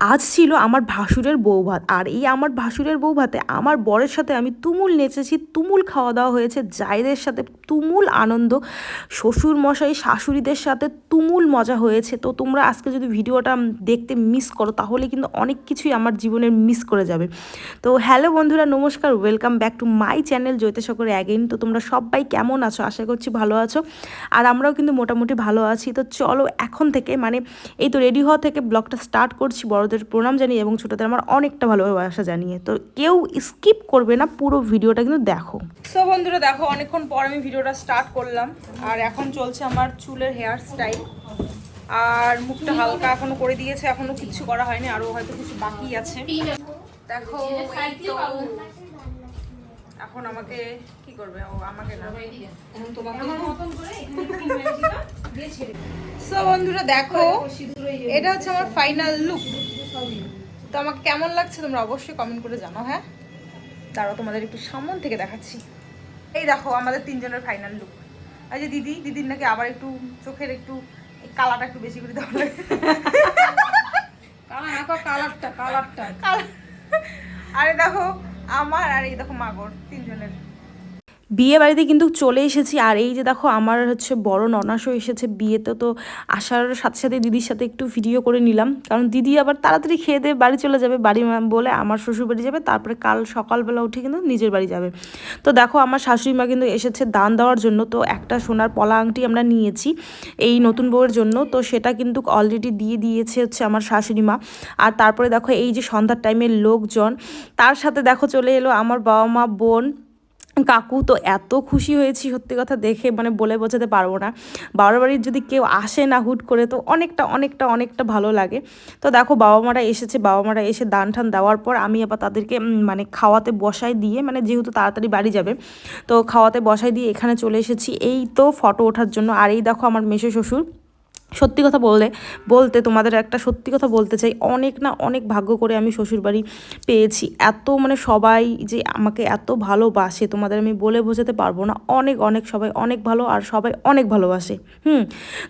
আজ ছিল আমার ভাসুরের বৌভাত। আর এই আমার ভাসুরের বৌভাতে আমার বরের সাথে আমি তুমুল নেচেছি, তুমুল খাওয়া দাওয়া হয়েছে, জায়দের সাথে তুমুল আনন্দ শ্বশুর মশাই শাশুড়িদের সাথে তুমুল মজা হয়েছে। তো তোমরা আজকে যদি ভিডিওটা দেখতে মিস করো, তাহলে কিন্তু অনেক কিছুই আমার জীবনের মিস করে যাবে। তো হ্যালো বন্ধুরা, নমস্কার welcome back to my channel Jaiteshkar again তো তোমরা সবাই কেমন আছো? আশা করছি ভালো আছো। আর আমরাও কিন্তু মোটামুটি ভালো আছি। তো চলো এখন থেকে মানে এই তো রেডি হওয়া থেকে ব্লগটা স্টার্ট করছি বড়দের প্রণাম জানিয়ে এবং ছোটদের আমার অনেকটা ভালোবাসা জানিয়ে। তো কেউ স্কিপ করবে না, পুরো ভিডিওটা কিন্তু দেখো। সো বন্ধুরা, দেখো, অনেকক্ষণ পর আমি ভিডিওটা স্টার্ট করলাম। আর এখন চলছে আমার চুলের হেয়ার স্টাইল আর মুখটা হালকা এখনও করে দিয়েছে, এখনও কিছু করা হয়নি, আরও হয়তো কিছু বাকি আছে। দেখো, এখন আমাকে কি করবে? ও আমাকে না। সো বন্ধুরা, দেখো, এটা হচ্ছে আমার ফাইনাল লুক তো আমাকে কেমন লাগছে তোমরা অবশ্যই কমেন্ট করে জানো হ্যাঁ? তারও তোমাদের একটু সামন থেকে দেখাচ্ছি। এই দেখো আমাদের তিনজনের ফাইনাল লুক আর যে দিদি দিদির নাকি আবার একটু চোখের একটু কালাটা একটু বেশি করে দেওয়া লাগে কালারটা কালারটা কালা- আরে দেখো আমার আর এই দেখো মাগর তিনজনের। বিয়ে বাড়িতে কিন্তু চলে এসেছি। আর এই যে দেখো আমার হচ্ছে বড় ননাসও এসেছে বিয়েতে, তো আসার সাথে সাথে দিদির সাথে একটু ভিডিও করে নিলাম। কারণ দিদি আবার তাড়াতাড়ি খেয়ে দিয়ে বাড়ি চলে যাবে। বাড়ি বলে আমার শ্বশুর বাড়ি যাবে, তারপরে কাল সকালবেলা উঠে কিন্তু নিজের বাড়ি যাবে। তো দেখো আমার শাশুড়ি মা কিন্তু এসেছে দান দেওয়ার জন্য, তো একটা সোনার পলা আংটি আমরা নিয়েছি এই নতুন বউয়ের জন্য। তো সেটা কিন্তু অলরেডি দিয়ে দিয়েছে হচ্ছে আমার শাশুড়ি মা। আর তারপরে দেখো এই যে সন্ধ্যার টাইমের লোকজন, তার সাথে দেখো চলে এলো আমার বাবা মা, বোন কাকু, তো এত খুশি হয়েছি সত্যি কথা দেখে মানে বলে বোঝাতে পারব না। বাবার বাড়ির যদি কেউ আসে না হুট করে, তো অনেকটা অনেকটা অনেকটা ভালো লাগে। তো দেখো বাবা মারা এসেছে বাবা মারা এসে দান টান দেওয়ার পর আমি আবার তাদেরকে মানে খাওয়াতে বসাই দিয়ে মানে যেহেতু তাড়াতাড়ি বাড়ি যাবে, তো খাওয়াতে বসাই দিয়ে এখানে চলে এসেছি। এই তো ফটো ওঠার জন্য। আর এই দেখো আমার মেশো শ্বশুর। সত্যি কথা বললে, বলতে তোমাদের একটা সত্যি কথা বলতে চাই, অনেক না অনেক ভাগ্য করে আমি শ্বশুরবাড়ি পেয়েছি। এত মানে সবাই যে আমাকে এত ভালোবাসে, তোমাদের আমি বলে বোঝাতে পারব না, অনেক অনেক সবাই অনেক ভালো আর সবাই অনেক ভালোবাসে, হুম?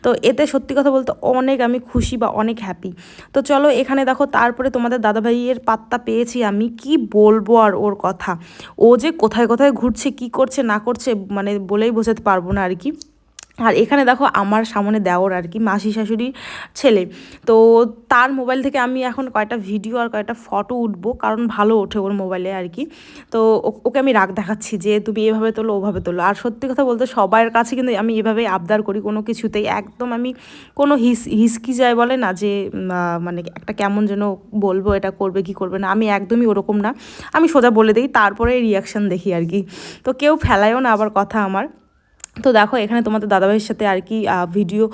তো এতে সত্যি কথা বলতে অনেক আমি খুশি বা অনেক হ্যাপি তো চলো এখানে দেখো, তারপরে তোমাদের দাদাভাইয়ের পাত্তা পেয়েছি আমি, কি বলব আর ওর কথা? ও যে কোথায় কোথায় ঘুরছে, কি করছে, না করছে মানে বলেই বোঝাতে পারব না আর কি। আর এখানে দেখো আমার সামনে দেওর আর কি, মাসি শাশুড়ি ছেলে। তো তার মোবাইল থেকে আমি এখন কয়টা ভিডিও আর কয়টা ফটো উঠবো, কারণ ভালো ওঠে ওর মোবাইলে আর কি। তো ওকে আমি রাগ দেখাচ্ছি যে তুমি এভাবে তোলো, ওভাবে তোলো। আর সত্যি কথা বলতে সবার কাছে কিন্তু আমি এভাবেই আবদার করি কোনো কিছুতেই। একদম আমি কোনো হিস হিসকি যায় বলে না যে মানে একটা কেমন যেন বলব এটা করবে কি করবে না, আমি একদমই ওরকম না। আমি সোজা বলে দিই, তারপরে রিয়াকশান দেখি আর কি। তো কেউ ফেলায়ও না আবার কথা আমার। তো দেখো, এখানে তোমাদের দাদাভাইয়ের সাথে আর কি ভিডিও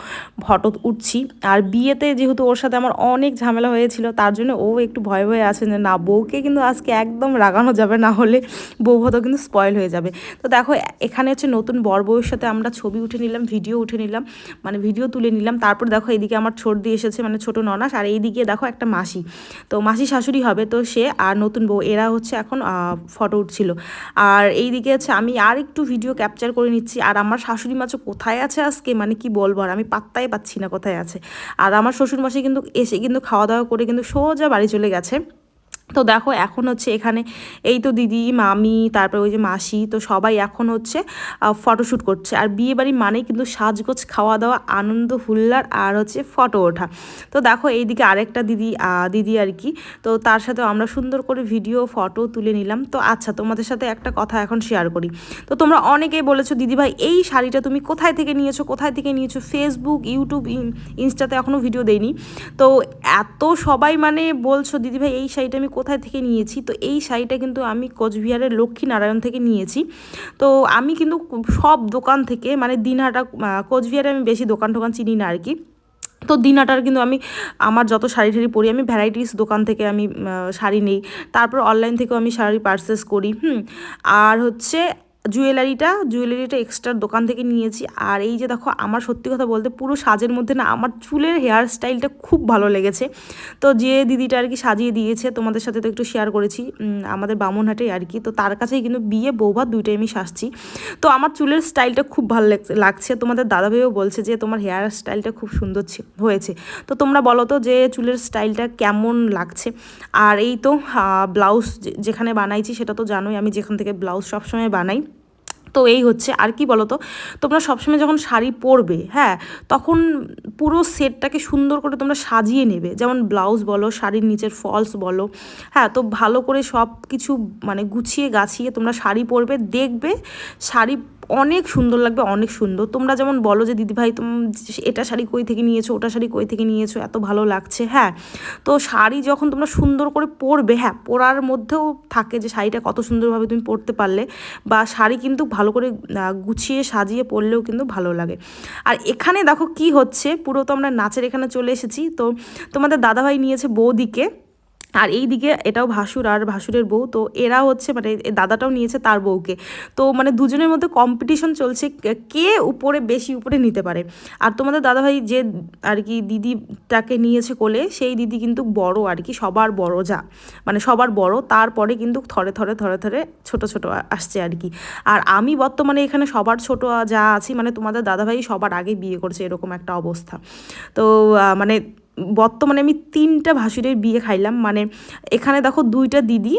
ফটো উঠছি। আর বিয়েতে যেহেতু ওর সাথে আমার অনেক ঝামেলা হয়েছিল, তার জন্য ও একটু ভয়ে ভয়ে আছে যে, না, বউকে কিন্তু আজকে একদম রাগানো যাবে, না হলে বউ হয়তো কিন্তু স্পয়েল হয়ে যাবে। তো দেখো, এখানে হচ্ছে নতুন বর বউয়ের সাথে আমরা ছবি উঠে নিলাম ভিডিও উঠে নিলাম মানে ভিডিও তুলে নিলাম। তারপর দেখো এইদিকে আমার ছোট দিয়ে এসেছে মানে ছোট ননাস, আর এইদিকে দেখো একটা মাসি। তো মাসি শাশুড়ি হবে, তো সে আর নতুন বউ, এরা হচ্ছে এখন ফটো উঠছিল। আর এইদিকে হচ্ছে আমি আর একটু ভিডিও ক্যাপচার করে নিচ্ছি, আর আমার শাশুড়ি মাছ কোথায় আছে আজকে? মানে কি বলব আর আমি পাত্তাই পাচ্ছি না কোথায় আছে। আর আমার শ্বশুর মাসি কিন্তু এসে কিন্তু খাওয়া দাওয়া করে কিন্তু সোজা বাড়ি চলে গেছে। তো দেখো এখন হচ্ছে এখানে এই তো দিদি, মামি, তারপরে ওই যে মাসি, তো সবাই এখন হচ্ছে ফটোশ্যুট করছে। আর বিয়ে বাড়ি মানেই কিন্তু সাজগোজ খাওয়া দাওয়া আনন্দ হুল্লার আর হচ্ছে ফটো ওঠা। তো দেখো এইদিকে আরেকটা দিদি দিদি আর কি। তো তার সাথে আমরা সুন্দর করে ভিডিও ফটো তুলে নিলাম। তো আচ্ছা তোমাদের সাথে একটা কথা এখন শেয়ার করি। তো তোমরা অনেকেই বলেছ দিদিভাই এই শাড়িটা তুমি কোথায় থেকে নিয়েছো? কোথায় থেকে নিয়েছো? ফেসবুক ইউটিউব ইন- ইনস্টাতে এখনও ভিডিও দেইনি। তো এত সবাই মানে বলছো দিদিভাই এই শাড়িটা আমি কোথায় থেকে নিয়েছি? তো এই শাড়িটা কিন্তু আমি কোচবিহারের লক্ষ্মীনারায়ণ থেকে নিয়েছি। তো আমি কিন্তু সব দোকান থেকে মানে দিনহাটা কোচবিহারে আমি বেশি দোকান টোকান চিনি না আর কি। তো দিনাটার কিন্তু আমি, আমার যত শাড়ি ঠাড়ি পরি, আমি ভ্যারাইটিস দোকান থেকে আমি শাড়ি নেই। তারপর অনলাইন থেকেও আমি শাড়ি পারচেস করি, হুম। আর হচ্ছে জুয়েলারিটা জুয়েলারিটা এক্সট্রা দোকান থেকে নিয়েছি। আর এই যে দেখো, আমার সত্যি কথা বলতে পুরো সাজের মধ্যে না আমার চুলের হেয়ার স্টাইলটা খুব ভালো লেগেছে। তো যে দিদিটা আর কি সাজিয়ে দিয়েছে, তোমাদের সাথে তো একটু শেয়ার করেছি আমাদের বামুনহাটে আর কি। তো তার কাছেই কিন্তু বিয়ে, বৌভাত দুইটাই আমি সাজছি। তো আমার চুলের স্টাইলটা খুব ভালো লাগছে তোমাদের দাদাভাইও বলছে যে তোমার হেয়ার স্টাইলটা খুব সুন্দর হয়েছে। তো তোমরা বলো তো যে চুলের স্টাইলটা কেমন লাগছে? আর এই তো ব্লাউজ যেখানে বানাইছি সেটা তো জানোই, আমি যেখান থেকে ব্লাউজ সবসময় বানাই। তো এই হচ্ছে। আর কি বলো তো তোমরা সবসময় যখন শাড়ি পরবে হ্যাঁ তখন পুরো সেটটাকে সুন্দর করে তোমরা সাজিয়ে নেবে। যেমন ব্লাউজ বলো, শাড়ির নিচের ফলস বলো হ্যাঁ তো ভালো করে সব কিছু মানে গুছিয়ে গাছিয়ে তোমরা শাড়ি পরবে, দেখবে শাড়ি অনেক সুন্দর লাগবে, অনেক সুন্দর। তোমরা যেমন বলো যে, দিদিভাই, তুমি, এটা শাড়ি কই থেকে নিয়েছো? ওটা শাড়ি কই থেকে নিয়েছো? এত ভালো লাগছে। হ্যাঁ তো শাড়ি যখন তোমরা সুন্দর করে পরবে হ্যাঁ পরার মধ্যেও থাকে যে, শাড়িটা কত সুন্দরভাবে তুমি পরতে পারলে বা শাড়ি কিন্তু ভালো করে গুছিয়ে সাজিয়ে পরলেও কিন্তু ভালো লাগে। আর এখানে দেখো কি হচ্ছে, পুরো তো আমরা নাচের এখানে চলে এসেছি। তো তোমাদের দাদাভাই নিয়েছে বৌদিকে। আর এই দিকে এটাও ভাসুর আর ভাসুরের বউ, তো এরা হচ্ছে মানে দাদাটাও নিয়েছে তার বউকে। তো মানে দুজনের মধ্যে কম্পিটিশন চলছে, কে উপরে বেশি উপরে নিতে পারে। আর তোমাদের দাদাভাই যে আর কি দিদিটাকে নিয়েছে কোলে, সেই দিদি কিন্তু বড় আর কি, সবার বড় যা। মানে সবার বড়, তারপরে কিন্তু থরে থরে থরে থরে ছোট ছোট আসছে আর কি। আর আমি বর্তমানে এখানে সবার ছোট যা আছি মানে তোমাদের দাদাভাই সবার আগে বিয়ে করছে, এরকম একটা অবস্থা। তো মানে বর্তমানে আমি তিনটা ভাসুরের বিয়ে খাইলাম। মানে এখানে দেখো দুইটা দিদি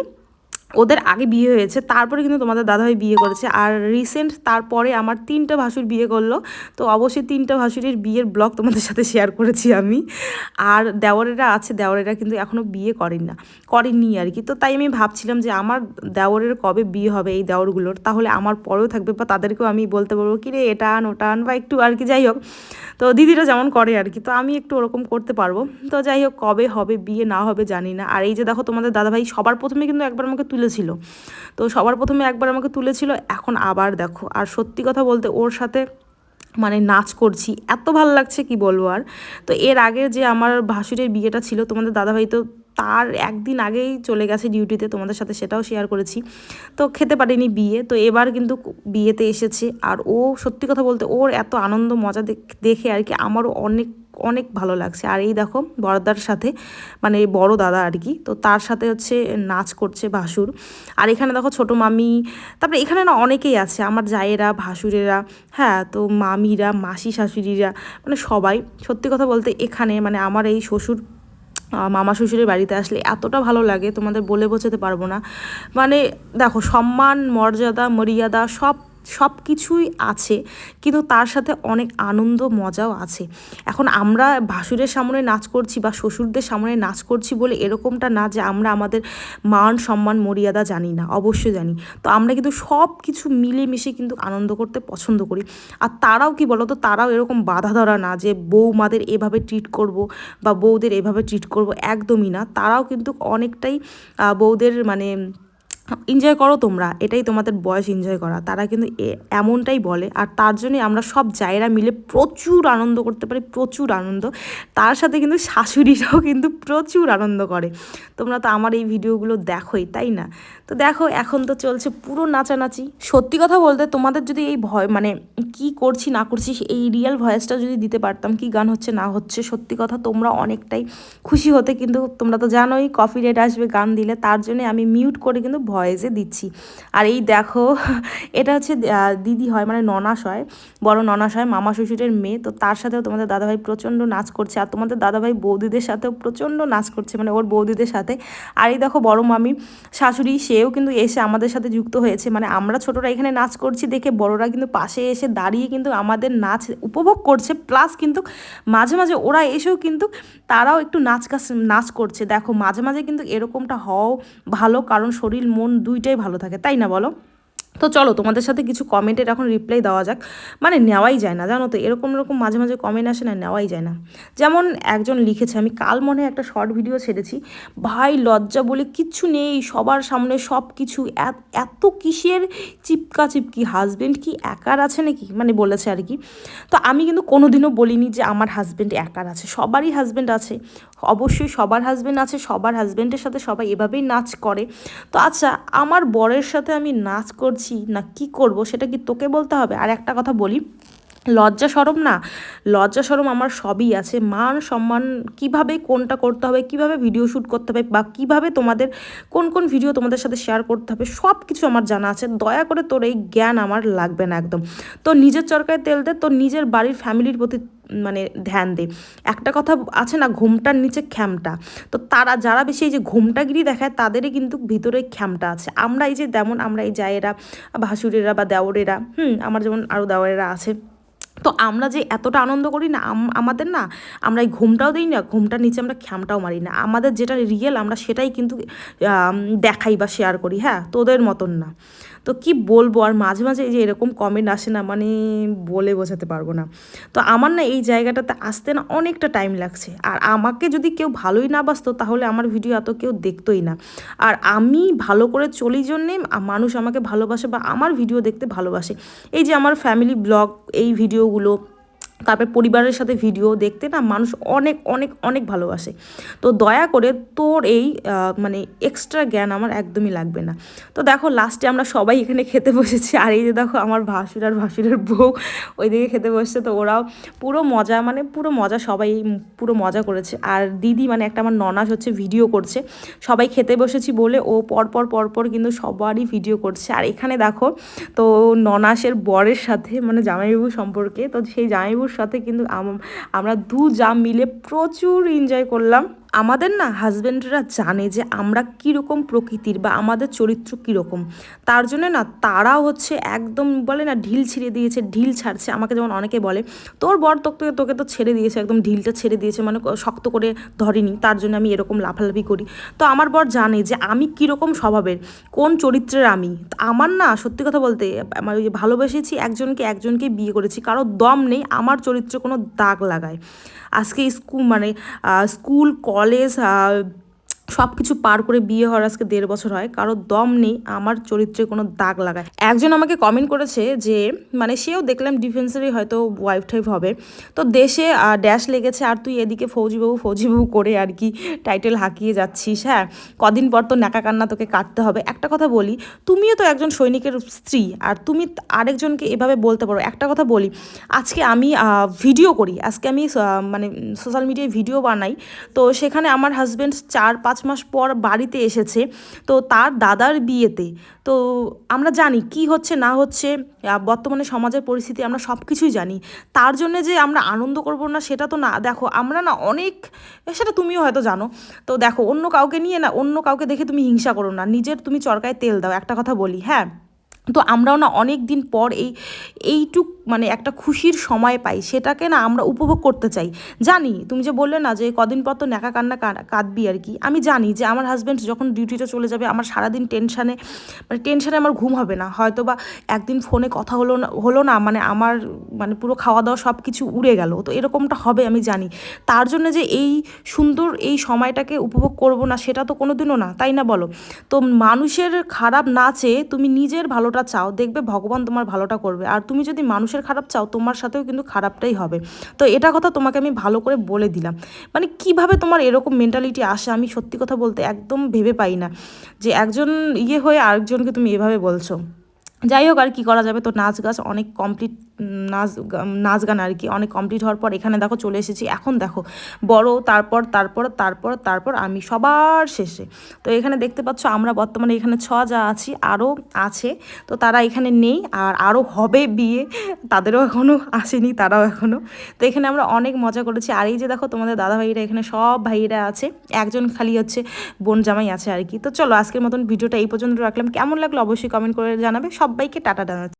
ওদের আগে বিয়ে হয়েছে, তারপরে কিন্তু তোমাদের দাদাভাই বিয়ে করেছে। আর রিসেন্ট তারপরে আমার তিনটা ভাসুর বিয়ে করল। তো অবশ্যই তিনটা ভাসুরের বিয়ের ব্লগ তোমাদের সাথে শেয়ার করেছি আমি। আর দেওয়ারেরা আছে, দেওয়ারেরা কিন্তু এখনও বিয়ে করেন না, করেননি আর কি। তো তাই আমি ভাবছিলাম যে আমার দেওয়ারের কবে বিয়ে হবে এই দেওয়ারগুলোর? তাহলে আমার পরেও থাকবে বা তাদেরকেও আমি বলতে পারব কি রে এটা আন, ওটা আন, বা একটু আর কি, যাই হোক। তো দিদিরা যেমন করে আর কি, তো আমি একটু ওরকম করতে পারব। তো যাই হোক, কবে হবে, বিয়ে না হবে জানি না। আর এই যে দেখো তোমাদের দাদাভাই সবার প্রথমে কিন্তু একবার আমাকে তুলেছিল তো সবার প্রথমে একবার আমাকে তুলেছিল, এখন আবার দেখো। আর সত্যি কথা বলতে ওর সাথে মানে নাচ করছি, এত ভালো লাগছে কি বলব আর। তো এর আগে যে আমার ভাসুরের বিয়েটা ছিল, তোমাদের দাদাভাই তো তার একদিন আগেই চলে গেছে ডিউটিতে তোমাদের সাথে সেটাও শেয়ার করেছি। তো খেতে পারিনি বিয়ে, তো এবার কিন্তু বিয়েতে এসেছে। আর ও সত্যি কথা বলতে ওর এত আনন্দ মজা দেখে আর কি আমারও অনেক অনেক ভালো লাগছে। আর এই দেখো, বড়দার সাথে মানে বড় দাদা আর কি, তো তার সাথে হচ্ছে নাচ করছে ভাসুর। আর এখানে দেখো ছোট মামি, তারপরে এখানে না অনেকেই আছে, আমার জায়েরা, ভাসুরেরা হ্যাঁ তো মামিরা, মাসি, শাশুড়িরা মানে সবাই। সত্যি কথা বলতে এখানে মানে আমার এই শ্বশুর মামা শ্বশুরের বাড়িতে আসলে এতটা ভালো লাগে, তোমাদের বলে বোঝাতে পারব না। মানে দেখো, সম্মান, মর্যাদা মর্যাদা, সব সব কিছুই আছে, কিন্তু তার সাথে অনেক আনন্দ, মজাও আছে। এখন আমরা ভাসুরের সামনে নাচ করছি বা শ্বশুরদের সামনে নাচ করছি বলে এরকমটা না যে আমরা আমাদের মান, সম্মান, মর্যাদা জানি না, অবশ্যই জানি। তো আমরা কিন্তু সব কিছু মিলেমিশে কিন্তু আনন্দ করতে পছন্দ করি। আর তারাও কি বলতো, তারাও এরকম বাধা ধরা না যে বৌমাদের এভাবে ট্রিট করব বা বউদের এভাবে ট্রিট করব একদমই না। তারাও কিন্তু অনেকটাই বউদের মানে এনজয় করো তোমরা। এটাই তোমাদের বয়স এনজয় করা। তারা কিন্তু এমনটাই বলে। আর তার জন্যই আমরা সব জায়গা মিলে প্রচুর আনন্দ করতে পারি, প্রচুর আনন্দ। তার সাথে কিন্তু শাশুড়িরাও কিন্তু প্রচুর আনন্দ করে। তোমরা তো আমার এই ভিডিওগুলো দেখোই, তাই না? তো দেখো, এখন তো চলছে পুরো নাচানাচি। সত্যি কথা বলতে তোমাদের যদি এই ভয় মানে কি করছি, না করছি, এই রিয়েল ভয়েসটা যদি দিতে পারতাম, কি গান হচ্ছে, না হচ্ছে, সত্যি কথা তোমরা অনেকটাই খুশি হতে। কিন্তু তোমরা তো জানোই কফি রেট আসবে, গান দিলে। তার জন্য আমি মিউট করে কিন্তু ভয়েসে দিচ্ছি। আর এই দেখো, এটা হচ্ছে দিদি হয় মানে ননাস হয়, বড় ননাস হয়, মামা শ্বশুরের মেয়ে। তো তার সাথেও তোমাদের দাদাভাই প্রচণ্ড নাচ করছে। আর তোমাদের দাদাভাই বৌদিদের সাথেও প্রচণ্ড নাচ করছে মানে ওর বৌদিদের সাথে। আর এই দেখো, বড় মামি শাশুড়ি, সেও কিন্তু এসে আমাদের সাথে যুক্ত হয়েছে। মানে আমরা ছোটরা এখানে নাচ করছি দেখে বড়রা কিন্তু পাশে এসে দাঁড়িয়ে কিন্তু আমাদের নাচ উপভোগ করছে। প্লাস কিন্তু মাঝে মাঝে ওরা এসেও কিন্তু তারাও একটু নাচ নাচ করছে। দেখো, মাঝে মাঝে কিন্তু এরকমটা হও ভালো, কারণ শরীর মন দুইটাই ভালো থাকে তাই না বলো? তো চলো তোমাদের সাথে কিছু কমেন্টের এখন রিপ্লাই দেওয়া যাক। মানে নেওয়াই যায় না, জানো তো? এরকম এরকম মাঝে মাঝে কমেন্ট আসে না, নেওয়াই যায় না। যেমন একজন লিখেছে, আমি কাল মনে একটা শর্ট ভিডিও ছেড়েছি, ভাই, লজ্জা বলে কিচ্ছু নেই, সবার সামনে সব কিছু এত কিসের চিপকা চিপকি? হাজব্যান্ড কি একার আছে নাকি? মানে বলেছে আর কি। তো আমি কিন্তু কোনোদিনও বলিনি যে আমার হাজব্যান্ড একার আছে, সবারই হাজব্যান্ড আছে। অবশ্যই সবার হাজব্যান্ড আছে, সবার হাজব্যান্ডের সাথে সবাই এভাবেই নাচ করে। তো আচ্ছা আমার বরের সাথে আমি নাচ করছি না, কি করব? সেটা কি তোকে বলতে হবে? আর একটা কথা বলি, লজ্জা সরম না? লজ্জা সরম আমার সবই আছে। মান সম্মান, কীভাবে কোনটা করতে হবে, কীভাবে ভিডিও শ্যুট করতে হবে, বা কীভাবে তোমাদের, কোন কোন ভিডিও তোমাদের সাথে শেয়ার করতে হবে সব কিছু আমার জানা আছে। দয়া করে তোর এই জ্ঞান আমার লাগবে না একদম। তো নিজের চরকায় তেল দে, তোর নিজের বাড়ির ফ্যামিলির প্রতি মানে ধ্যান দে একটা কথা আছে না, ঘুমটার নিচে খ্যামটা তো তারা, যারা বেশি এই যে ঘুমটাগিরি দেখায়, তাদেরই কিন্তু ভিতরে খ্যামটা আছে। আমরা এই যে, যেমন আমরা এই জায়েরা, ভাসুরেরা বা দেওরেরা, হুম, আমার যেমন আরও দেওয়ারেরা আছে তো আমরা যে এতটা আনন্দ করি না আমাদের না, আমরা এই ঘুমটাও দিই না, ঘুমটার নিচে আমরা খ্যামটাও মারি না। আমাদের যেটা রিয়েল আমরা সেটাই কিন্তু দেখাই বা শেয়ার করি হ্যাঁ? তোদের মতন না। তো কি বলব, আর মাঝে মাঝে এই যে এরকম কমেন্ট আসে না মানে বলে বোঝাতে পারব না। তো আমার না এই জায়গাটাতে আসতে না অনেকটা টাইম লাগছে। আর আমাকে যদি কেউ ভালোই না বাসতো, তাহলে আমার ভিডিও এত কেউ দেখতোই না। আর আমি ভালো করে চলি জন্যে মানুষ আমাকে ভালোবাসে বা আমার ভিডিও দেখতে ভালোবাসে। এই যে আমার ফ্যামিলি ব্লগ এই ভিডিওগুলো তারপরে পরিবারের সাথে ভিডিও দেখতে না মানুষ অনেক অনেক অনেক ভালোবাসে। তো দয়া করে তোর এই মানে এক্সট্রা জ্ঞান আমার একদমই লাগবে না। তো দেখো লাস্টে আমরা সবাই এখানে খেতে বসেছি। আর এই যে দেখো আমার ভাসুর আর ভাসুরের বউ ওইদিকে খেতে বসছে। তো ওরাও পুরো মজা মানে পুরো মজা সবাই পুরো মজা করেছে। আর দিদি মানে একটা আমার ননাস হচ্ছে ভিডিও করছে। সবাই খেতে বসেছি বলে ও পরপর পরপর কিন্তু সবারই ভিডিও করছে। আর এখানে দেখো তো ননাসের বরের সাথে মানে জামাইবাবু সম্পর্কে, তো সেই জামাইবাবু সাথে কিন্তু আমরা দু জাম মিলে প্রচুর এনজয় করলাম। আমাদের না হাজব্যান্ডরা জানে যে আমরা কীরকম প্রকৃতির বা আমাদের চরিত্র কীরকম। তার জন্য না তারাও হচ্ছে একদম বলে না ঢিল ছিঁড়ে দিয়েছে, ঢিল ছাড়ছে। আমাকে যেমন অনেকে বলে, তোর বর তোকে তোকে তো ছেড়ে দিয়েছে, একদম ঢিলটা ছেড়ে দিয়েছে মানে শক্ত করে ধরেনি। তার জন্য আমি এরকম লাফালাফি করি। তো আমার বর জানে যে আমি কীরকম স্বভাবের, কোন চরিত্রের আমি। আমার না সত্যি কথা বলতে, আমার ওই ভালোবেসেছি একজনকে একজনকে বিয়ে করেছি। কারও দম নেই, আমার চরিত্রে কোনো দাগ লাগায়। আজকে স্কুল মানে স্কুল, কলেজ always have সব কিছু পার করে বিয়ে হওয়ার আজকে দেড় বছর হয়, কারও দম নেই, আমার চরিত্রে কোনো দাগ লাগায়। একজন আমাকে কমেন্ট করেছে যে মানে সেও দেখলাম ডিফেন্সেরই হয়তো ওয়াইফ টাইফ হবে। তো দেশে ড্যাশ লেগেছে, আর তুই এদিকে ফৌজিবাবু ফৌজিবাবু করে আর কি টাইটেল হাঁকিয়ে যাচ্ছিস হ্যাঁ? কদিন পর তো ন্যাকা কান্না তোকে কাটতে হবে। একটা কথা বলি, তুমিও তো একজন সৈনিকের স্ত্রী, আর তুমি আরেকজনকে এভাবে বলতে পারো। একটা কথা বলি, আজকে আমি ভিডিও করি, আজকে আমি মানে সোশ্যাল মিডিয়ায় ভিডিও বানাই, তো সেখানে আমার হাজব্যান্ড চার পাঁচ পাঁচ মাস পর বাড়িতে এসেছে। তো তার দাদার বিয়েতে। তো আমরা জানি কি হচ্ছে, না হচ্ছে বর্তমানে সমাজের পরিস্থিতি আমরা সব কিছুই জানি। তার জন্য যে আমরা আনন্দ করব না, সেটা তো না, দেখো, আমরা না অনেক, সেটা তুমিও হয়তো জানো। তো দেখো, অন্য কাউকে নিয়ে না, অন্য কাউকে দেখে তুমি হিংসা করো না। নিজের তুমি চরকায় তেল দাও, একটা কথা বলি হ্যাঁ? তো আমরাও না অনেক দিন পর এই, এইটুক মানে একটা খুশির সময় পাই, সেটাকে না আমরা উপভোগ করতে চাই। জানি, তুমি যে বললে না যে কদিন পর তো ন্যাকা কান্না কাঁদবি আর কি, আমি জানি যে আমার হাজব্যান্ড যখন ডিউটিটা চলে যাবে, আমার সারাদিন টেনশানে মানে টেনশানে আমার ঘুম হবে না। হয়তো বা একদিন ফোনে কথা হলো না হলো না মানে আমার মানে পুরো খাওয়া দাওয়া সব কিছু উড়ে গেল, তো এরকমটা হবে আমি জানি। তার জন্য যে এই সুন্দর এই সময়টাকে উপভোগ করব না, সেটা তো কোনো দিনও না, তাই না বলো? তো মানুষের খারাপ না চেয়ে তুমি নিজের ভালোটা চাও, দেখবে ভগবান তোমার ভালোটা করবে। আর তুমি যদি মানুষের খারাপ চাও, তোমার সাথেও কিন্তু খারাপটাই হবে। তো এটা কথা তোমাকে আমি ভালো করে বলে দিলাম। মানে কীভাবে তোমার এরকম মেন্টালিটি আসে, আমি সত্যি কথা বলতে একদম ভেবে পাই না। যে একজন ইয়ে হয়ে আরেকজনকে তুমি এভাবে বলছো। যাই হোক আর কি করা যাবে, তো নাচ গাছ অনেক কমপ্লিট নাচ নাচ গান আর কি অনেক কমপ্লিট হওয়ার পর এখানে দেখো চলে এসেছি। এখন দেখো, বড়, তারপর তারপর তারপর তারপর আমি সবার শেষে। তো এখানে দেখতে পাচ্ছ আমরা বর্তমানে এখানে ছ যা আছি, আরও আছে। তো তারা এখানে নেই আর আরও হবে বিয়ে। তাদেরও এখনও আসেনি, তারাও এখনও তো এখানে আমরা অনেক মজা করেছি। আর এই যে দেখো তোমাদের দাদা ভাইরা এখানে সব ভাইরা আছে। একজন খালি হচ্ছে বোন জামাই আছে আর কি। তো চলো আজকের মতন ভিডিওটা এই পর্যন্ত রাখলাম। কেমন লাগল অবশ্যই কমেন্ট করে জানাবে। সবাইকে টাটা জানাচ্ছি।